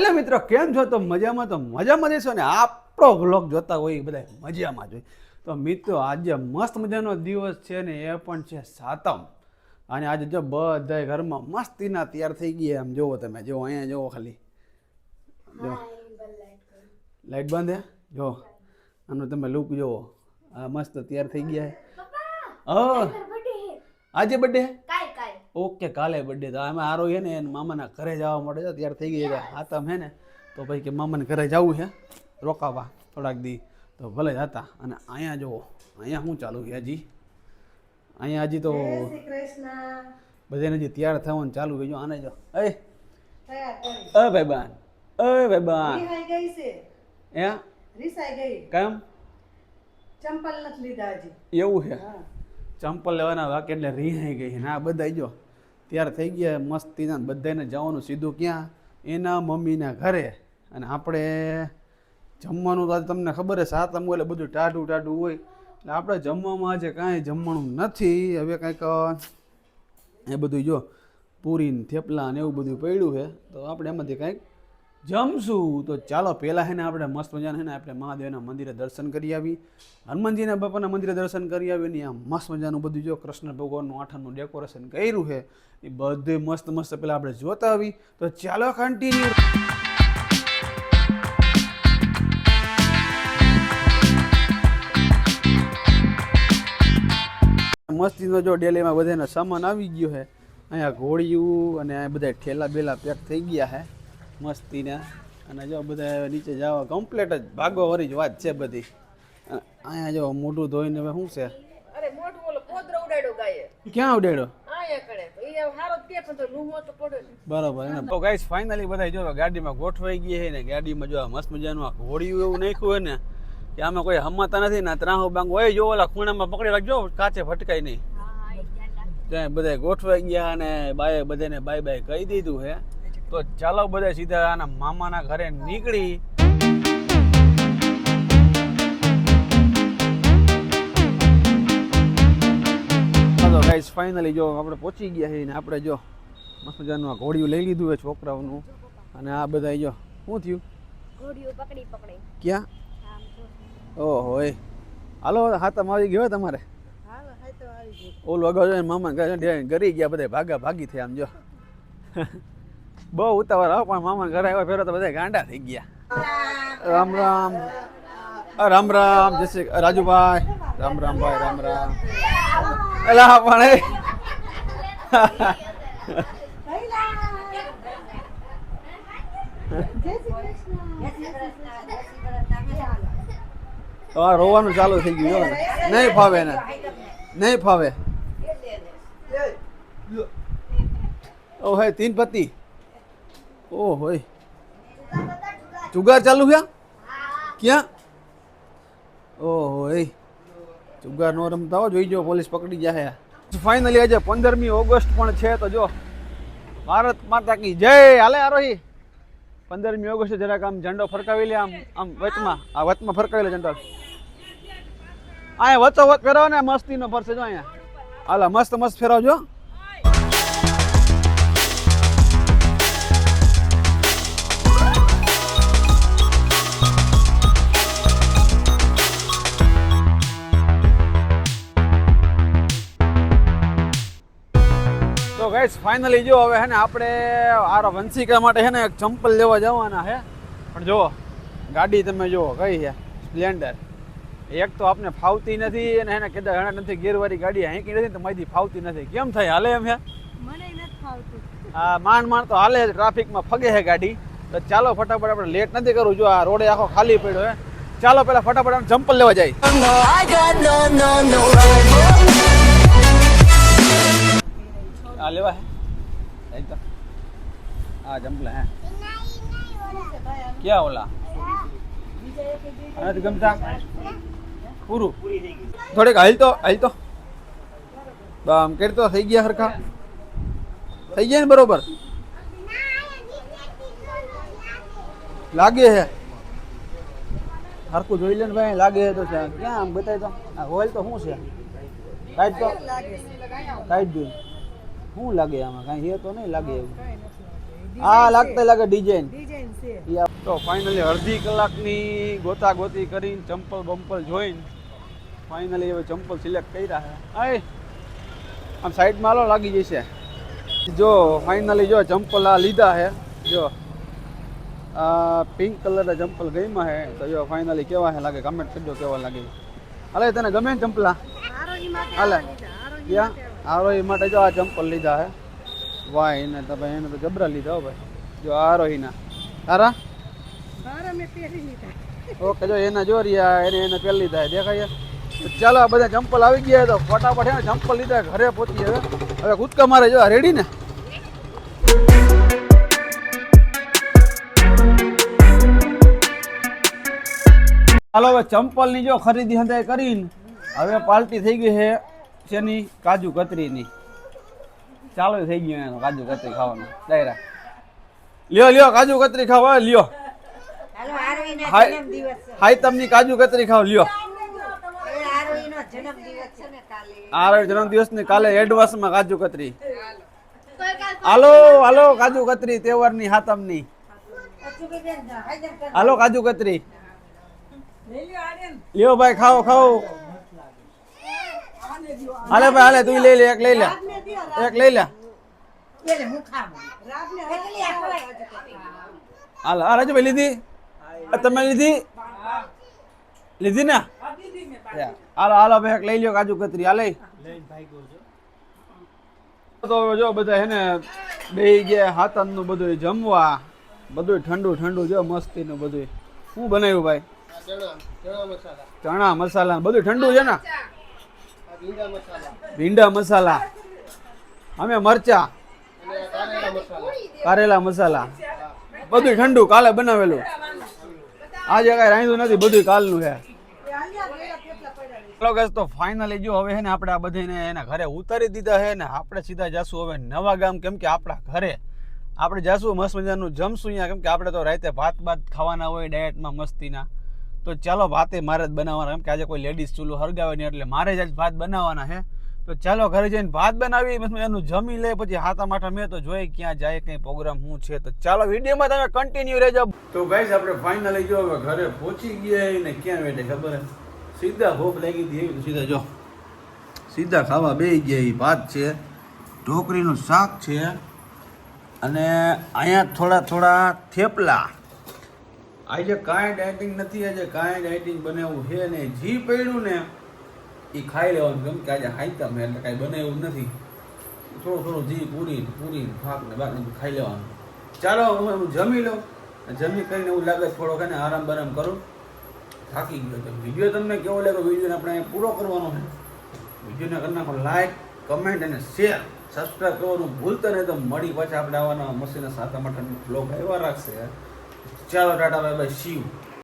હાલો મિત્રો કેમ છો? તો મજામાં તો મજામાં જઈશું ને? આપણો વ્લોગ જોતા હોય બધા મજામાં જોઈ તો મિત્રો આજે મસ્ત મજાનો દિવસ છે ને એ પણ છે સાતમ. અને આજે જો બધા ઘરમાં મસ્તીના તૈયાર થઈ ગયા આમ જોવો તમે જો અહીંયા જોવો ખાલી. જો. લાઈટ બંધ. હે? જો આનો તમે લુક જોવો આ મસ્ત તૈયાર થઈ ગયા હા. આજે બર્થડે ઓકે કાલે બર્થડે તો અમે આરો છે ને એને મામાના ઘરે જવા માટે છે. ત્યારે થઈ ગઈ હા તમે હે ને તો ભાઈ કે મામાને ઘરે જવું છે રોકાવા થોડાક દી. તો ભલે જ હતા. અને અહીંયા જુઓ અહીંયા શું ચાલુ છે હજી? અહીંયા હજી તો બધાને હજી તૈયાર થવાનું ચાલુ થઈ ગયું આને જો એ અ ભાઈ બાન અ ભાઈ બાન રિહાઈ એ રિસાઈ ગઈ. કેમ? ચંપલ નથી લીધા હજી. એવું છે? ચંપલ લેવાના વાક એટલે રીહાઈ ગઈ. ને આ બધા જો તૈયાર થઈ ગયા મસ્તીના બધાને જવાનું સીધું ક્યાં? એના મમ્મીના ઘરે. અને આપણે જમવાનું તો તમને ખબર છે, સાતમ હોય એટલે બધું ટાઢું ટાઢું હોય. એટલે આપણે જમવામાં આજે કાંઈ જમવાનું નથી. હવે કાંઈક, એ બધું જો પૂરી થેપલા ને એવું બધું પડ્યું છે. તો આપણે એમાંથી કાંઈક જમશું. તો ચાલો, પહેલાં હે ને આપણે મસ્ત મજાના છે ને આપણે મહાદેવના મંદિરે દર્શન કરી આવી હનુમાનજીના બાપાના મંદિરે દર્શન કરી આવી ને આ મસ્ત મજાનું બધું જો કૃષ્ણ ભગવાનનું આઠમનું ડેકોરેશન કર્યું છે, એ બધું મસ્ત મસ્ત પહેલાં આપણે જોતા આવી તો ચાલો કન્ટિન્યુ મસ્તીનો જો ડેલીમાં બધાનો સામાન આવી ગયો છે. અહીંયા ઘોડિયું અને બધા ઠેલા બેલા પેક થઈ ગયા છે. મસ્તીના. અને જો બધા નીચે જવા કમ્પ્લેટ જ ભાગવાવાળી જ વાત છે બધી. અહીંયા જો મોઢું ધોઈને હવે શું છે? અરે મોટું ઓલો પોદરો ઉડાડ્યો ગાયે. ક્યાં ઉડેડો આયા કરે. તો એ હારો જ કે પણ તો લૂમો તો પડે ને બરાબર એને તો ગાઈસ ફાઇનલી બધા જો ગાડીમાં ગોઠવાઈ ગઈ છે ને ગાડીમાં જો મસ્ત મજાનું આ ઘોડિયું એવું નાખ્યું હોય ને કે આમાં કોઈ હમાતા નથી ને ત્રાહો બાંગ હોય જો ઓલા ખૂણામાં પકડી રાખજો કાચે ફટકાય નહીં. ત્યાં બધા ગોઠવાઈ ગયા અને બાએ બધાને બાય બાય કહી દીધું છે. તો ચાલો બધા સીધા આના મામાના ઘરે નીકળી તો ગાઈસ ફાઇનલી જો આપણે પહોંચી ગયા છીએ ને આપણે જો મસ્ત મજાનું આ ઘોડિયું લઈ લીધું છે છોકરાઓનું અને આ બધા જો શું થયું ઘોડિયું પકડી પકડી ક્યાં ઓહો એ હાલો હાથમાં આવી ગયો તમારે હાય ઓલું અગાઉ મામા ઘરે ગયા બધા ભાગા ભાગી થયા આમ જો બહુ ઉતાવળ આવો પણ મામા ઘરે આવ્યા ફેરો તો બધા ગાંડા થઈ ગયા. રામ રામ. રામ રામ. જય શ્રી રાજુભાઈ. રામ રામ ભાઈ રામ રામ. એલા પણ એ રોવાનું ચાલુ થઈ ગયું નહીં ફાવે ને નહીં ફાવે. ઓ હે તીન પતિ ઓ હોય જુગાર ચાલુ છે ક્યાં? ઓ હોય જુગાર નો રમતા હો જોઈજો પોલીસ પકડી જાય ફાઇનલી આજે પંદરમી ઓગસ્ટ પણ છે, તો જો, ભારત માતા કી જય. હાલે આરોહી. પંદરમી ઓગસ્ટ જરાક આમ ઝંડો ફરકાવી લે, આમ આમ વચમાં, આ વચમાં ફરકાવી લે ઝંડો. અહીંયા વચ્ચો વચ ફેરવો ને, મસ્તીનો ફરશે જો અહીંયા. હાલા, મસ્ત મસ્ત ફેરવજો. ગાઈસ ફાઇનલી જો હવે હે ને આપણે આરો વંશિકા માટે છે ને એક ચંપલ લેવા જવાના છે પણ જો ગાડી તમે જુઓ કઈ છે સ્પ્લેન્ડર એક તો આપને ફાવતી નથી અને એને કદાચ હણા નથી ગેરવાળી ગાડી હાંકી નથી તો મારી ફાવતી નથી. કેમ થાય? હાલે એમ હે? મને નથી ફાવતું. આ માંડ માંડ તો હાલે ટ્રાફિકમાં ફગે છે ગાડી. તો ચાલો ફટાફટ આપણે લેટ નથી કરવું જો આ રોડે આખો ખાલી પડ્યો હે. ચાલો પેલા ફટાફટ આમ ચંપલ લેવા જાય. આ લેવા હે લઈ તો આ ચંપલ હે ક્યાં ઓલા નથી ગમતા પૂરું થોડીક હાલ તો હાલ તો આમ કરી તો થઈ ગયા હરખા થઈ ગયા ને બરોબર લાગે છે હરખું જોઈ લે ને ભાઈ લાગે છે તો છે. ક્યાં આમ બતાય તો આ ઓઇલ તો શું છે ટાઈટ તો ટાઈટ જોઈ શું લાગે આમાં? કાંઈ છે તો નહીં લાગે એવું. આ લાગતા લાગે ડિઝાઇન તો ફાઇનલી અડધી કલાકની ગોતા ગોતી કરીને ચંપલ બંપલ જોઈને ફાઇનલી હવે ચંપલ સિલેક્ટ કર્યા છે. આય. આમ સાઈડમાં આલો લાગી જશે. જો ફાઇનલી જો ચંપલ આ લીધા છે. જો. આ પિંક કલરના ચંપલ ગઈમાં છે. તો જો ફાઇનલી કેવા છે લાગે? કમેન્ટ કરજો કેવા લાગે. અલે તને ગમે ને ચંપલા? હાલે. ક્યાં. આરોહી માટે જો આ ચંપલ લીધા હે. વાહ એને તો ભાઈ એને તો જબરા લીધા હો ભાઈ. જો આરોહીના. તારા? ઓકે જો એના જો રહ્યા એને એને પહેલી લીધા દેખાય ચાલો આ બધા ચંપલ આવી ગયા તો ફટાફટ એને ચંપલ લીધા ઘરે પહોંચી હવે. હવે કૂદકા મારે જો રેડી ને? ચાલો હવે ચંપલની જો ખરીદી હંધાય કરીને હવે પાર્ટી થઈ ગઈ છે. શેની? કાજુ કતરીની. ચાલુ થઈ ગયું એનું કાજુ કતરી ખાવાનું. ડાયરા લ્યો લ્યો કાજુ કતરી ખાવા લ્યો. હાય. તમને કાજુ કતરી ખાવ લ્યો. એ જન્મ દિવસ છે ને કાલે. એડવાન્સમાં ની કાલે એડવાન્સમાં કાજુ કતરી. હાલો. હાલો કાજુ કતરી તહેવારની હાતમની હાતમની હાલો કાજુ કતરી. લ્યો ભાઈ ખાઓ ખાઓ. હાલે ભાઈ હાલે તું લઈ લે એક લઈ લે. એક લઈ લે. હાલ હા રાજુભાઈ લીધી. તમે લીધી? લીધી ને? હાલો હાલો ભાઈ એક લઈ લ્યો કાજુ કતરી. હાલે. તો જો બધા હે ને બે ગયા હાથનનું બધું જમવા. બધું ઠંડુ ઠંડુ જો મસ્તીનું બધું શું બનાવ્યું ભાઈ? ચણા મસાલા. બધું ઠંડુ છે ને? ભીંડા મસાલા. અમે મરચા. કારેલા મસાલા. બધું ઠંડુ કાલે બનાવેલું. આજે કઈ રાંધ્યું નથી બધું કાલનું છે. ચલો guys, તો ફાઇનલી જો હવે છે ને આપણે આ બધીને એના ઘરે ઉતારી દીધા છે ને આપણે સીધા જાશું હવે નવા ગામ કેમ કે આપણા ઘરે. આપણે જાશું મસ્ત મજાનું જમશું અહીંયા કેમ કે આપણે તો રાતે ભાત ભાત ખાવાના હોય ડાયટમાં મસ્તીના. તો ચાલો ભાતે મારે જ બનાવવાના, કેમ કે આજે કોઈ લેડીઝ ચૂલો હરગાવે નહીં, એટલે મારે જ આજ ભાત બનાવવાના છે. તો ચાલો ઘરે જઈને ભાત બનાવી એનું જમી લે પછી હાથા માઠા મેં તો જોઈ ક્યાં જાય, કઈ પ્રોગ્રામ શું છે. તો ચાલો વિડીયોમાં તમે કન્ટિન્યુ રહેજો. તો ગાઈઝ આપણે ફાઇનલી જો હવે ઘરે પહોંચી ગયા ને ક્યાં બેઠે ખબર સીધા ભૂખ લાગી હતી એવી. સીધા જો. સીધા ખાવા બે ગયા એ ભાત છે ઢોકરીનું શાક છે, અને અહીંયા થોડા થોડા થેપલા. આજે કાંઈ ડાયટિંગ નથી, આજે કાંઈ ડાયટિંગ બનાવવું છે ને જી પડ્યું ને એ ખાઈ લેવાનું. કેમ કે આજે હાઈતા મેં એટલે કાંઈ બનાવ્યું નથી. થોડું થોડું જી પૂરી પૂરી ભાગ ને બાક ને બધું ખાઈ લેવાનું. ચાલો, હું જમી લઉં. જમી કરીને એવું લાગે છે થોડોક એને આરામ બરામ કરું. થાકી ગયો તો વીડિયો તમને કેવો લાગ્યો? વિડીયોને આપણે અહીંયા પૂરો કરવાનો છે. વિડીયોને કરી નાખો. લાઈક કમેન્ટ અને શેર સબસ્ક્રાઈબ કરવાનું ભૂલતા નહીં તો મળી પાછા આપણે આવવાના મસીના સાતમ માટેનો બ્લોગ આવ્યા રાખશે. ચાલો ટાટા બાય બાય શિવ